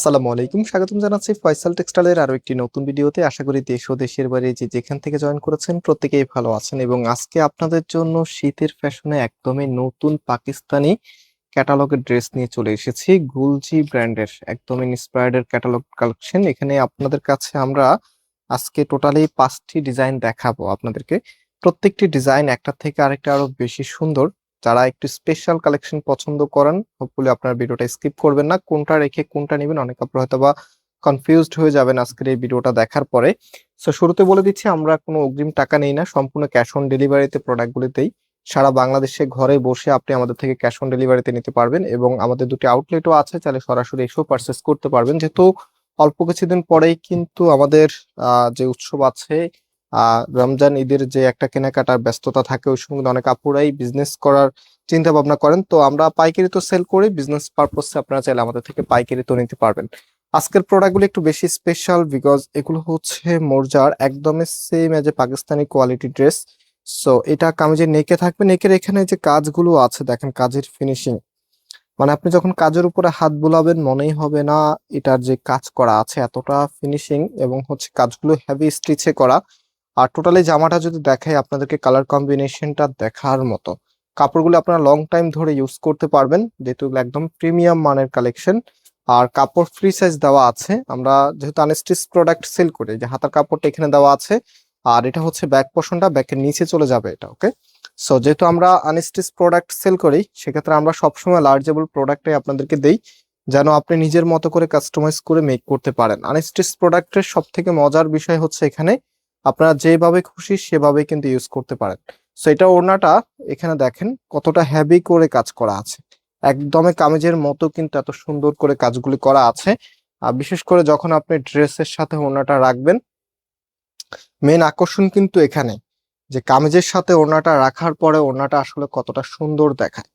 আসসালামু আলাইকুম। স্বাগতম জানাচ্ছি ফয়সাল টেক্সটাইলের আরও একটি নতুন ভিডিওতে। আশা করি দেশ ও দেশের বাইরে যে যেখান থেকে জয়েন করেছেন প্রত্যেকেই ভালো আছেন এবং আজকে আপনাদের জন্য শীতের ফ্যাশনে একদমই নতুন পাকিস্তানি ক্যাটালগের ড্রেস নিয়ে চলে এসেছি। গুলজি ব্র্যান্ডের একদমই ইন্সপায়ার্ড এর ক্যাটালগ কালেকশন। এখানে আপনাদের কাছে আমরা আজকে টোটালি পাঁচটি ডিজাইন দেখাবো আপনাদেরকে। প্রত্যেকটি ডিজাইন একটা থেকে আরেকটা আরও বেশি সুন্দর। যারা একটু স্পেশাল কালেকশন পছন্দ করেন হোপফুলি আপনার ভিডিওটা স্কিপ করবেন না। কোনটা রেখে কোনটা নেবেন, অনেক আপনার হয়তো বা কনফিউজড হয়ে যাবেন আজকের এই ভিডিওটা দেখার পরে। সো শুরুতে বলে দিচ্ছি, আমরা কোনো অগ্রিম টাকা নেই না, সম্পূর্ণ ক্যাশ অন ডেলিভারিতে প্রোডাক্টগুলিতেই সারা বাংলাদেশে ঘরে বসে আপনি আমাদের থেকে ক্যাশ অন ডেলিভারিতে নিতে পারবেন এবং আমাদের দুটি আউটলেটও আছে, চাইলে সরাসরি এসেও পারচেস করতে পারবেন। যেহেতু অল্প কিছুদিন পরেই কিন্তু আমাদের যে উৎসব আছে রমজান ঈদের যে একটা কেনাকাটার ব্যস্ততা থাকে ওই সময় অনেক আপুরাই বিজনেস করার চিন্তা ভাবনা করেন। তো আমরা পাইকারি তো সেল করি বিজনেস পারপসে আপনারা চাইলে আমাদের থেকে পাইকারি তো নিতে পারবেন। আজকের প্রোডাক্টগুলো একটু বেশি স্পেশাল বিকজ এগুলো হচ্ছে মোরজার একদমই same as a Pakistani quality dress so এটা কামিজের নেকে থাকবে। নেকের এখানে যে কাজগুলো আছে, দেখেন কাজের ফিনিশিং মানে আপনি যখন কাজের উপরে হাত বুলাবেন, মনেই হবে না এটার যে কাজ করা আছে, এতটা ফিনিশিং এবং হচ্ছে কাজগুলো হেভি স্টিচে করা। আর টোটালি জামাটা যদি দেখাই আপনাদেরকে কালার কম্বিনেশনটা দেখার মতো। কাপড়গুলো আপনারা লং টাইম ধরে ইউজ করতে পারবেন, যেহেতু একদম প্রিমিয়াম মানের কালেকশন আর কাপড় ফ্রি সাইজ দেওয়া আছে, আমরা যেহেতু আনস্টিচ প্রোডাক্ট সেল করি, যে হাতার কাপড়টা এখানে দেওয়া আছে, আর এটা হচ্ছে ব্যাক পোর্শনটা ব্যাকের নিচে চলে যাবে এটা ওকে সো যেহেতু আমরা আনস্টিচ প্রোডাক্ট সেল করি, সেক্ষেত্রে আমরা সবসময় লার্জেবল প্রোডাক্টে আপনাদেরকে দেই, যেন আপনি নিজের মতো করে কাস্টমাইজ করে মেক করতে পারেন। আনস্টিচ প্রোডাক্টের সব থেকে মজার বিষয় হচ্ছে এখানে আপনারা যেভাবে খুশি সেভাবে কিন্তু ইউজ করতে পারেন। সো এটা ওড়নাটা এখানে দেখেন কতটা হেভি করে কাজ করা আছে। একদমে কামিজের মতো কিন্তু এত সুন্দর করে কাজগুলি করা আছে। আর বিশেষ করে যখন আপনি ড্রেসের সাথে ওড়নাটা রাখবেন মেন আকর্ষণ কিন্তু এখানে যে কামিজের সাথে ওড়নাটা রাখার পরে ওড়নাটা আসলে কতটা সুন্দর দেখায়।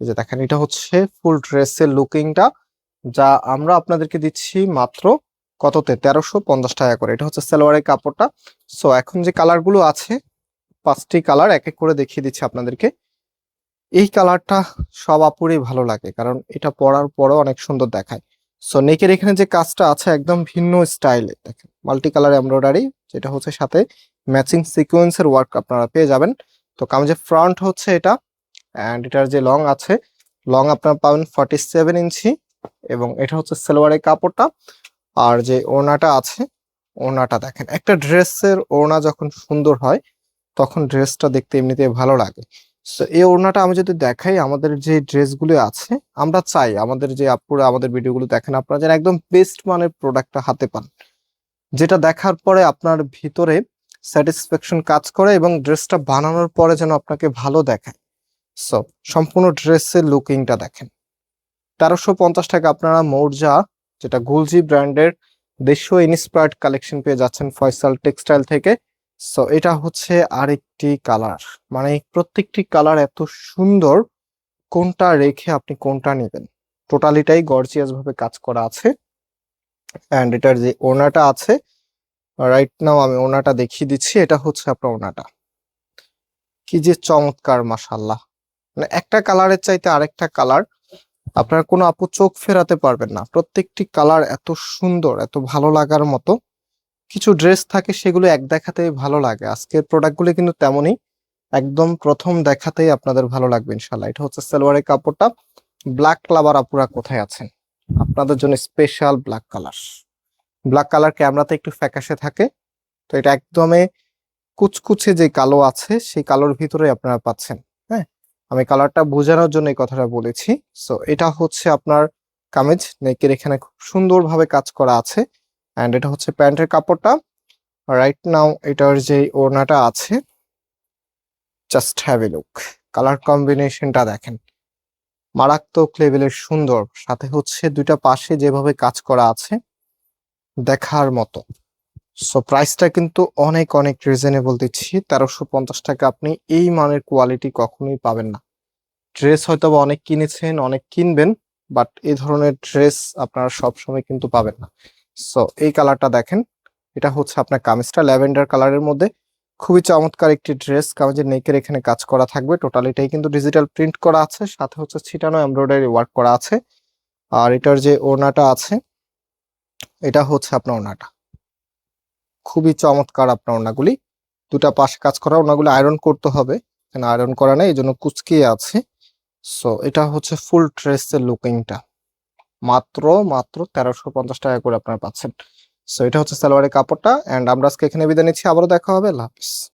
এই যে দেখেন, এটা হচ্ছে ফুল ড্রেসের লুকিংটা যা আমরা আপনাদেরকে দিচ্ছি মাত্র কততে? তেরোশো পঞ্চাশ টাকা করে। এটা হচ্ছে সালোয়ারের কাপড়টা। সো এখন যে কালারগুলো আছে, পাঁচটি কালার এক এক করে দেখিয়ে দিচ্ছি আপনাদেরকে। এই কালারটা সব আপুরই ভালো লাগে, কারণ এটা পরার পরেও অনেক সুন্দর দেখায়। সো নেকের এখানে যে কাজটা আছে, একদম ভিন্ন স্টাইলে দেখেন মাল্টি কালার এমব্রয়ডারি যেটা হচ্ছে সাথে ম্যাচিং সিকোয়েন্সের ওয়ার্ক আপনারা পেয়ে যাবেন। তো, কামিজের ফ্রন্ট হচ্ছে এটা অ্যান্ড এটার যে লং আছে লং আপনারা পাবেন ফর্টি সেভেন ইঞ্চি এবং এটা হচ্ছে সালোয়ারের কাপড়টা। আর যে ওড়নাটা আছে, ওড়নাটা দেখেন। একটা ড্রেসের ওড়না যখন সুন্দর হয়, তখন ড্রেসটা দেখতে এমনিতে ভালো লাগে। সো এই ওড়নাটা আমি যদি দেখাই, আমাদের যে ড্রেসগুলো আছে, আমরা চাই আমাদের যে আপুরা আমাদের ভিডিওগুলো দেখেন, আপনারা যেন একদম বেস্ট মানের প্রোডাক্টটা হাতে পান। যেটা দেখার পরে আপনার ভিতরে স্যাটিসফ্যাকশন কাজ করে এবং ড্রেসটা বানানোর পরে যেন আপনাকে ভালো দেখায়। সো সম্পূর্ণ ড্রেসের লুকিংটা দেখেন। তেরোশো পঞ্চাশ টাকা আপনারা মৌর্যা যেটা গুলজি ব্র্যান্ডের দেশীয় ইন্সপায়ার্ড কালেকশন পেয়ে যাচ্ছেন ফয়সাল টেক্সটাইল থেকে। সো এটা হচ্ছে আরেকটি কালার মানে প্রত্যেকটি কালার এত সুন্দর, কোনটা রেখে আপনি কোনটা নেবেন। টোটালিটাই গর্জিয়াস ভাবে কাজ করা আছে। অ্যান্ড এটার যে ওনাটা আছে রাইট নাও আমি ওনাটা দেখিয়ে দিচ্ছি, এটা হচ্ছে আপনার ওনাটা কি যে চমৎকার মাসাল্লাহ মানে একটা কালারের চাইতে আরেকটা কালার আপনার কোনো আপু চোখ ফেরাতে পারবেন না। প্রত্যেকটি কালার এত সুন্দর, এত ভালো লাগার মতো। কিছু ড্রেস থাকে সেগুলো এক দেখাতেই ভালো লাগে। আজকের প্রোডাক্টগুলো কিন্তু তেমনই। একদম প্রথম দেখাতেই আপনাদের ভালো লাগবে ইনশাল্লাহ এটা হচ্ছে সালোয়ারের কাপড়টা। ব্ল্যাক লাভার আপুরা কোথায় আছেন? আপনাদের জন্য special black colour black colour ক্যামেরাতে একটু ফ্যাকাশে থাকে। তো এটা একদমে কুচকুচে যে কালো আছে, সেই কালোর ভিতরে আপনারা পাচ্ছেন। আমি কালারটা বোঝানোর জন্য এই কথাটা বলেছি। সো এটা হচ্ছে আপনার কামিজ, নেকের এখানে খুব সুন্দরভাবে কাজ করা আছে। অ্যান্ড এটা হচ্ছে প্যান্টের কাপড়টা। রাইট নাও এটার যে ওড়নাটা আছে just have a look colour কম্বিনেশনটা দেখেন। মারাত্মক লেভেলের সুন্দর। সাথে হচ্ছে দুইটা পাশে যেভাবে কাজ করা আছে, দেখার মতো। সো প্রাইসটা কিন্তু অনেক অনেক রিজনেবল দিচ্ছি। তেরোশো পঞ্চাশ টাকা আপনি এই মানের কোয়ালিটি কখনোই পাবেন না। ড্রেস হয়তো বা অনেক কিনেছেন, অনেক কিনবেন বাট এই ধরনের ড্রেস আপনারা সবসময় কিন্তু পাবেন না। সো এই কালারটা দেখেন, এটা হচ্ছে আপনার কামিজটা ল্যাভেন্ডার কালারের মধ্যে। খুবই চমৎকার একটি ড্রেস কামিজের নেকের এখানে কাজ করা থাকবে। টোটাল এটাই কিন্তু ডিজিটাল প্রিন্ট করা আছে, সাথে হচ্ছে ছিটানো এমব্রয়ডারি ওয়ার্ক করা আছে। আর এটার যে ওড়নাটা আছে, এটা হচ্ছে আপনার ওনাটা খুবই চমৎকার আপনার ওনাগুলি দুটা পাশে কাজ করা ওনাগুলি আয়রন করতে হবে। এখানে আয়রন করা নেই এই জন্য কুচকিয়ে আছে। সো এটা হচ্ছে ফুল ড্রেসের লুকিংটা মাত্র মাত্র তেরোশো পঞ্চাশ টাকা করে আপনারা পাচ্ছেন। সো এটা হচ্ছে সালোয়ারের কাপড়টা এন্ড আমরা আজকে এখানে বিদায় নিচ্ছি। আবারও দেখা হবে। হাফিজ।